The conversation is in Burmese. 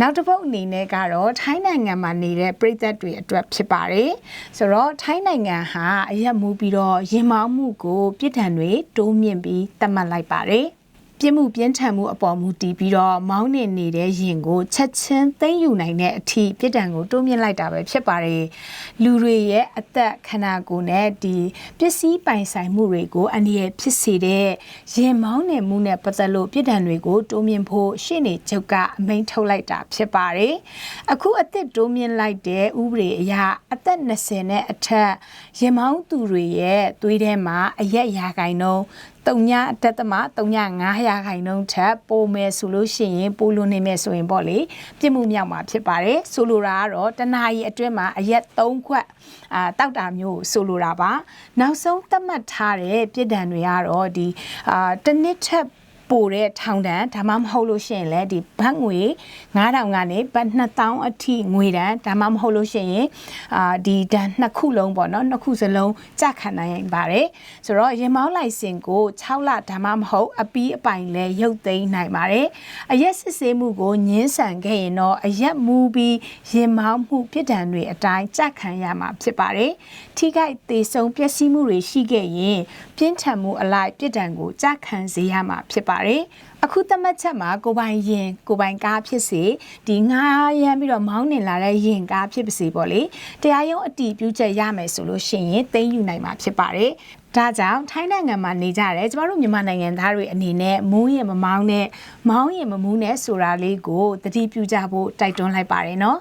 နောက်တစ်ပုတ်အနေနဲ့ကတော့ထိုင်းနိုင်ငံမှာနေတဲ့ပြည်သက်တွေအတွက်ဖြစ်ပါတယ်ဆိုတော့ထိုင်းနိုင်ငံဟာအရက်မူပြီးတော့ရင်မောင်းမှုကိုပြစ်ဒဏ်တွေတိုးမြင့်ပြီးသတ်မှတ်လိုက်ပါတယ် ပြစ်မှုပြင်းထန်မှုအပေါ်မူတည်ပြီးတော့မောင်းနေနေတဲ့ရင်ကိုချက်ချင်းသိမ့်ယူနိုင်တဲ့အထိပြစ်ဒဏ်ကိုတိုးမြင့်လိုက်တာပဲဖြစ်ပါတယ်လူတွေရဲ့အသက်ခန္ဓာကိုယ်နဲ့ဒီပစ္စည်းပိုင်ဆိုင်မှုတွေကိုအန္တရာယ်ဖြစ်စေတဲ့ရင်မောင်းနေမှုနဲ့ပတ်သက်လို့ပြစ်ဒဏ်တွေကိုတိုးမြင့်ဖို့ရှေ့နေချုပ်ကအမိန့်ထုတ်လိုက်တာဖြစ်ပါတယ်အခုအသက်တိုးမြင့်လိုက်တဲ့ဥပဒေအရအသက်20နဲ့အထက်ရင်မောင်းသူတွေရဲ့သွေးထဲမှာအရက်ရာခိုင်နှုန်းတုံညအတက်သမတုံည900ရာခိုင်နှုန်းထက်ပိုမယ်ဆိုလို့ရှိရင်ပိုလွန်နေမယ်ဆိုရင်ပေါ့လေပြစ်မှုမြောက်မှာဖြစ်ပါတယ်ဆိုလိုတာကတော့တနာရီအတွင်းမှာအရက်3ခွက်အာတောက်တာမျိုးကိုဆိုလိုတာပါနောက်ဆုံးသတ်မှတ်ထားတဲ့ပြစ်ဒဏ်တွေကတော့ဒီအာတစ်နှစ်ထက် ပိုတဲ့ထောင်ဒဏ်ဒါမှမဟုတ်လို့ရှိရင်လည်းဒီဘတ်ငွေ9000ကနေဘတ်2000အထိငွေဒဏ်ဒါမှမဟုတ်လို့ရှိရင်အာဒီဒဏ်နှစ်ခုလုံးပေါ့နော်နှစ်ခုစလုံးကြခံနိုင်ပါတယ်ဆိုတော့ရင်မောင်းလိုက်စင်ကို6လဒါမှမဟုတ်အပီးအပိုင်လဲရုပ်သိမ်းနိုင်ပါတယ်အရက်စစ်ဆေးမှုကိုညှင်းဆန်ခဲ့ရင်တော့အရက်မူပြီးရင်မောင်းမှုပြစ်ဒဏ်တွေအတိုင်းကြခံရမှာဖြစ်ပါတယ်ထိခိုက်သေးဆုံးပျက်စီးမှုတွေရှိခဲ့ရင်ပြင်းထန်မှုအလိုက်ပြစ်ဒဏ်ကိုကြခံစေရမှာဖြစ်ပါတယ်အခုသတ်မှတ်ချက်မှာကိုပိုင်ရင်ကိုပိုင်ကားဖြစ်စေဒီငားရမ်းပြီးတော့မောင်းနေလာတဲ့ရင်ကားဖြစ်ပါစေပေါ့လေတရားရုံးအတီးပြုချက်ရမယ်ဆိုလို့ရှိရင်သိမ်းယူနိုင်မှာဖြစ်ပါတယ်ဒါကြောင့်ထိုင်းနိုင်ငံမှာနေကြတယ်ကျမတို့မြန်မာနိုင်ငံသားတွေအနေနဲ့မူးရင်မမောင်းနဲ့မောင်းရင်မမူးနဲ့ဆိုတာလေးကိုတတိပြုကြဖို့တိုက်တွန်းလိုက်ပါတယ်နော်